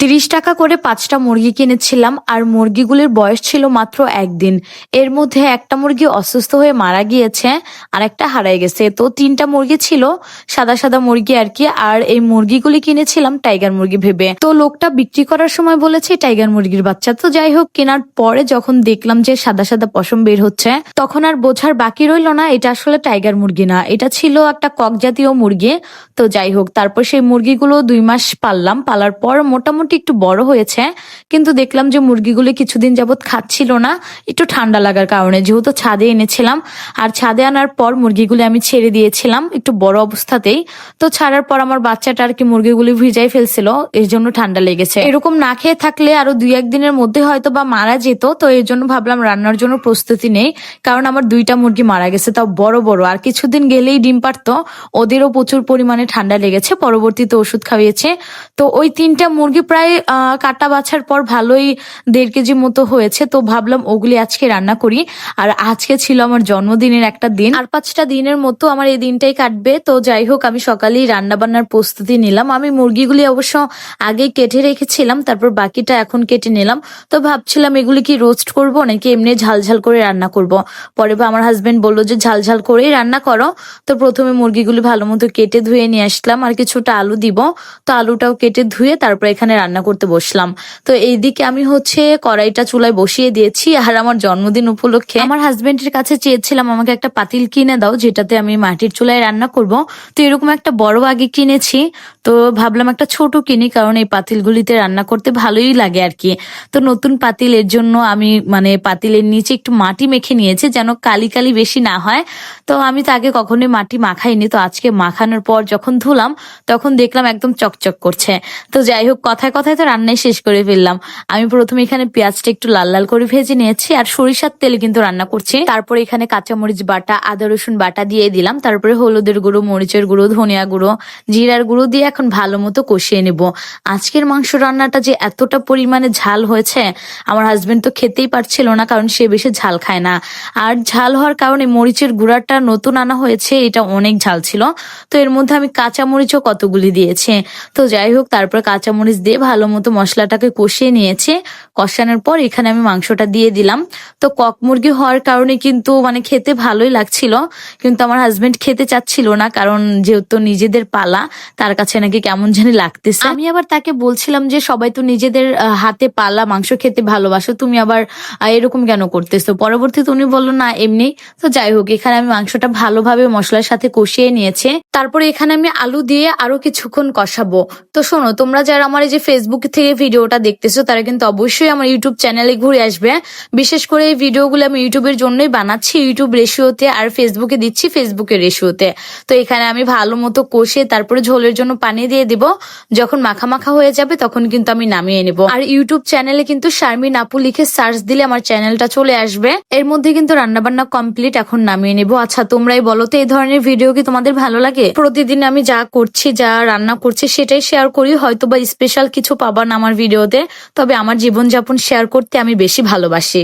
তিরিশ টাকা করে পাঁচটা মুরগি কিনেছিলাম, আর মুরগিগুলির বয়স ছিল মাত্র একদিন। এর মধ্যে একটা মুরগি অসুস্থ হয়ে মারা গিয়েছে, আর একটা হারাই গেছে। তো তিনটা মুরগি ছিল, সাদা সাদা মুরগি আর কি, আর এই মুরগিগুলি কিনেছিলাম টাইগার মুরগি ভেবে। তো লোকটা বিক্রি করার সময় বলেছে, টাইগার মুরগির বাচ্চা। তো যাই হোক, কেনার পরে যখন দেখলাম যে সাদা সাদা পশম বের হচ্ছে, তখন আর বোঝার বাকি রইল না, এটা আসলে টাইগার মুরগি না, এটা ছিল একটা কক জাতীয় মুরগি। তো যাই হোক, তারপর সেই মুরগিগুলো দুই মাস পাললাম, পালার পর মোটামুটি একটু বড় হয়েছে, কিন্তু দেখলাম যে মুরগিগুলো কিছুদিন যাবত খাচ্ছিল না, একটু ঠান্ডা লাগার কারণে। যেহেতু ছাদে এনেছিলাম, আর ছাদে আনার পর মুরগিগুলি আমি ছেড়ে দিয়েছিলাম একটু বড় অবস্থাতেই। তো ছাড়ার পর আমার বাচ্চাটা আর কি মুরগিগুলি ভিজাই ফেলছিল, এর জন্য ঠান্ডা লেগেছে। এরকম না খেয়ে থাকলে আরও দুই একদিনের মধ্যে হয়তো বা মারা যেত, তো এর জন্য ভাবলাম রান্নার জন্য প্রস্তুতি নেই, কারণ আমার দুইটা মুরগি মারা গেছে, তাও বড় বড়। আর কিছুদিন গেলেই ডিম পারতো, ওদেরও প্রচুর পরিমাণে ঠান্ডা লেগেছে, পরবর্তীতে ওষুধ খাইয়েছে। তো ওই তিনটা মুরগি প্রায় আহ, কাটা বাছার পর ভালোই দেড় কেজি মতো হয়েছে তো ভাবলাম ওগুলি আজকে রান্না করি। আর আজকে ছিল আমার জন্মদিনের একটা দিন। আর পাঁচটা দিনের মতো আমার এই দিনটাই কাটবে তো যাই হোক আমি সকালেই রান্না বান্নার প্রস্তুতি নিলাম। আমি মুরগিগুলি অবশ্য আগে কেটে রেখেছিলাম তারপর বাকিটা এখন কেটে নিলাম। তো ভাবছিলাম এগুলি কি রোস্ট করব নাকি এমনি ঝাল ঝাল করে রান্না করব? পরে বা আমার হাজবেন্ড বলল যে ঝাল ঝাল করেই রান্না করো। তো প্রথমে মুরগিগুলি ভালো মতো কেটে ধুয়ে নিয়ে আসলাম। আর কিছুটা আলু দিব তো আলুটাও কেটে ধুয়ে তারপর এখানে রান্না করতে বসলাম। তো এইদিকে আমি হচ্ছে কড়াইটা চুলায় বসিয়ে দিয়েছি। আর আমার জন্মদিন উপলক্ষে আমার হাজবেন্ডের কাছে চেয়েছিলাম, আমাকে একটা পাতিল কিনে দাও, যেটাতে আমি মাটির চুলায় রান্না করব। তো এরকম একটা বড় আগে কিনেছি। তো ভাবলাম একটা ছোট কিনি, কারণ এই পাতিলগুলিতে রান্না করতে ভালোই লাগে আর কি তো নতুন পাতিল এর জন্য আমি মানে পাতিলের নিচে একটু মাটি মেখে নিয়েছি, যেন কালি কালি বেশি না হয়। তো আমি তো আগে কখনোই মাটি মাখাইনি। তো আজকে মাখানোর পর যখন ধুলাম, তখন দেখলাম একদম চকচক করছে। তো যাই হোক, কথায় কথায় তো রান্নাই শেষ করে ফেললাম। আমি প্রথমে এখানে পেঁয়াজটা একটু লাল লাল করে ভেজে নিয়েছি, আর সরিষার তেলে কিন্তু রান্না করছি। তারপরে এখানে কাঁচামরিচ বাটা, আদা রসুন বাটা দিয়ে দিলাম। তারপরে হলুদের গুঁড়ো, মরিচের গুঁড়ো, ধনিয়া গুঁড়ো, জিরার গুঁড়ো দিয়ে এখন ভালো মতো কষিয়ে নেব। আজকের মাংস রান্নাটা যে এতটা পরিমাণে ঝাল হয়েছে, আমার হাজবেন্ড তো খেতেই পারছিল না, কারণ সে বেশি ঝাল খায় না। আর ঝাল হওয়ার কারণে মরিচের গুঁড়াটা নতুন আনা হয়েছে, এটা অনেক ঝাল ছিল। তো এর মধ্যে আমি কাঁচা মরিচও কতগুলি দিয়েছি। তো যাই হোক, তারপর কাঁচা মরিচ দিয়ে ভালো মতো মশলাটাকে কষিয়ে নিয়েছে। কষানোর পর এখানে আমি মাংসটা দিয়ে দিলাম। তো কক মুরগি হওয়ার কারণে কিন্তু মানে খেতে ভালোই লাগছিল। কিন্তু আমার হাজবেন্ড খেতে চাচ্ছিল না, কারণ যেহেতু নিজেদের পালা, তার কাছে নাকি কেমন জানি লাগতেছে। আমি আবার তাকে বলছিলাম যে, সবাই তো নিজেদের হাতে পালা, মাংস খেতে ভালোবাসো, তুমি আবার এরকম কেন করতেছো? পরবর্তীতে উনি বলল, না, এমনি। তো যাই হোক, এখানে আমি মাংসটা ভালোভাবে মশলার সাথে কষিয়ে নিয়েছে। তারপরে এখানে আমি আলু দিয়ে আরও কিছুক্ষণ কষাবো। তো শোনো, তোমরা যারা আমার এই যে ফেসবুক থেকে ভিডিওটা দেখতেছো, তারা কিন্তু অবশ্যই আমার ইউটিউব চ্যানেলে ঘুরে আসবে। বিশেষ করে এই ভিডিওগুলো আমি ইউটিউবের জন্যই বানাচ্ছি, ইউটিউব রেশিওতে আর ফেসবুকে দিচ্ছি ফেসবুকের রেশিওতে। তো এখানে আমি ভালো মতো কষে তারপরে ঝোলের জন্য পানি দিয়ে দিব। যখন মাখা মাখা হয়ে যাবে তখন কিন্তু আমি নামিয়ে নেব। আর ইউটিউব চ্যানেলে কিন্তু শারমিন আপু লিখে সার্চ দিলে আমার চ্যানেলটা চলে আসবে। এর মধ্যে কিন্তু রান্না বান্না কমপ্লিট এখন নামিয়ে নেব। আচ্ছা তোমরাই বলো তো, এই ধরনের ভিডিও কি তোমাদের ভালো লাগে? প্রতিদিন আমি যা করছি, যা রান্না করছি, সেটাই শেয়ার করি। হয়তো বা স্পেশাল কিছু পাবান আমার ভিডিওতে তবে আমার জীবনযাপন শেয়ার করতে আমি বেশি ভালোবাসি।